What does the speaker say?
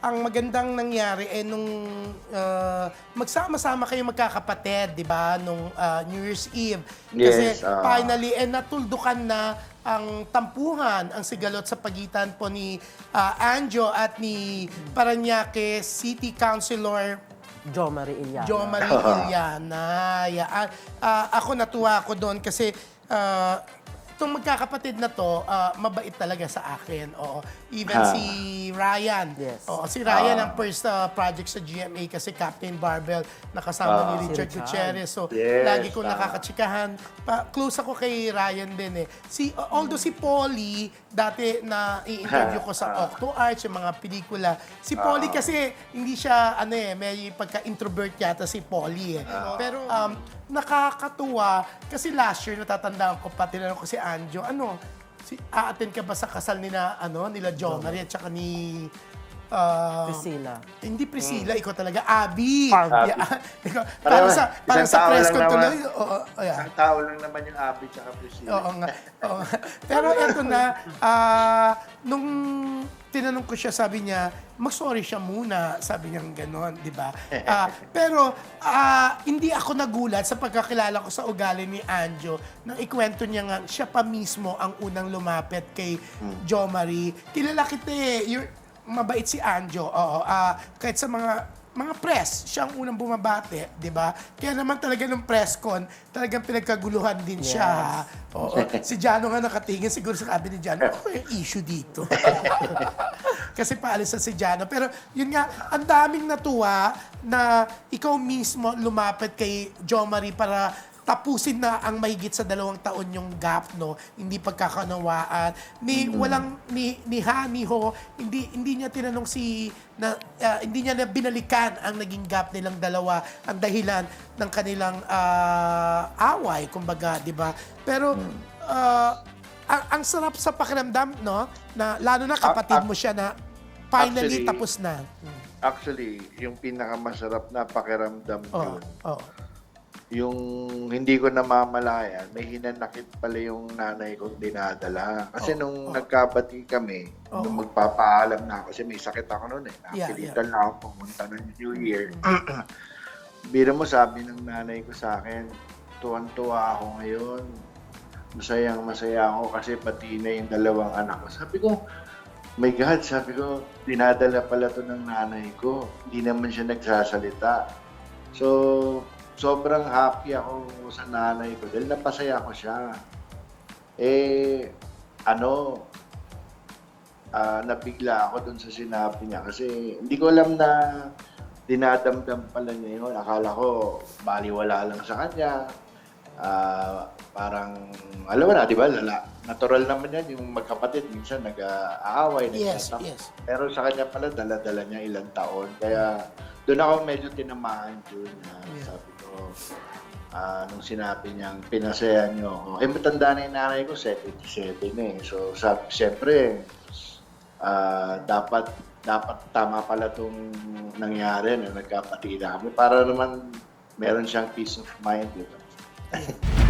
ang magandang nangyari eh nung ah, magsama-sama kayo magkakapatid, di ba, nung ah, New Year's Eve. Kasi Yes, ah. finally, eh natuldukan na ang tampuhan, ang sigalot sa pagitan po ni ah, Anjo at ni Paranaque City Councilor Jo Marie Iliana. Jo Marie Iliana. Yan. Ah, ako natuwa ako doon kasi ah, itong magkakapatid na to, ah, mabait talaga sa akin. Oo. Even Ha. si Ryan. Yes. Oo, si Ryan Ah. ang first ah, project sa GMA kasi Captain Barbell nakasama Ah. ni Richard Si. Gutierrez. So, Yes, lagi ko tama. nakakatsikahan. Pa, close ako kay Ryan din eh. Si, although si Polly, dati na i-interview ko sa Ah. Octo Arts, yung mga pelikula. Si Polly kasi hindi siya, ano eh, may pagka-introvert yata si Polly eh. Pero um, nakakatuwa kasi last year natatandaan ko pa, tinanong ko si Anjo, ano, si, a-attend ka ba sa kasal nila, ano, nila John Marie at saka ni ah, Priscilla. hindi Priscilla, ikaw talaga. Abby. Abby. Yeah, ikaw, parang sa, parang isang sa tao press lang naman. tuloy. Oo, oh, yeah. Ang tao lang naman yung Abby tsaka Priscilla. Oo nga. Oo nga. Pero eto na, ah, nung tinanong ko siya, sabi niya, mag-sorry siya muna. Sabi niya gano'n, di ba? Ah, pero ah, hindi ako nagulat sa pagkakilala ko sa ugali ni Anjo nang ikwento niya nga, siya pa mismo ang unang lumapit kay Jo Marie. Kilala kita eh. You're, mabait si Anjo. Oo. Ah, kahit sa mga mga press, siya ang unang bumabate, di ba? Kaya naman talaga nung press con, talagang pinagkaguluhan din siya. Oo. si Jano nga nakatingin, siguro sa sabi ni Jano, ano yung issue dito? Kasi paalis na si Jano. Pero yun nga, ang daming natuwa na ikaw mismo lumapit kay Jo Marie para tapusin na ang mahigit sa dalawang taon yung gap, no? Hindi pagkakanawaan. Ni, walang, ni, ni Ha, ni Ho, hindi, hindi niya tinanong si, na, ah, hindi niya na binalikan ang naging gap nilang dalawa, ang dahilan ng kanilang ah, away, kumbaga, di ba? Pero, ah, ang, ang sarap sa pakiramdam, no? Na, lalo na kapatid mo siya na finally actually, tapos na. Actually, yung pinakamasarap na pakiramdam Oh, yun, oh. Yung hindi ko namamalayan, may hinanakit pala yung nanay kong dinadala. Kasi Oh, nung oh. nagkabati kami, Oh. nung magpapaalam na ako, kasi may sakit ako noon eh. Yeah, Napilitan na ako pumunta ng New Year. Bira mo sabi ng nanay ko sa akin, tuwan-tuwa ako ngayon. Masayang masaya ako kasi pati na yung dalawang anak ko. Sabi ko, my God, sabi ko, dinadala pala to ng nanay ko. Hindi naman siya nagsasalita. So, sobrang happy ako sa nanay ko dahil napasaya ko siya. Eh, ano, ah, nabigla ako dun sa sinabi niya kasi hindi ko alam na dinadamdam pala niya yun. Akala ko baliwala lang sa kanya. Ah, parang, alam mo na, di ba, lala, natural naman yan, yung magkapatid, minsan nag-aaway, Yes, nagtatam- yes. Pero sa kanya pala, dala-dala niya ilang taon. Kaya doon ako medyo tinamaan dun. na Yeah. Sabi ko, ah, nung sinabi niyang pinasaya niyo ako. Eh, matanda na yung nanay ko, 77 eh. So, sabi, siyempre, ah, dapat dapat tama pala itong nangyari na nagkapatida kami para naman meron siyang peace of mind. Diba?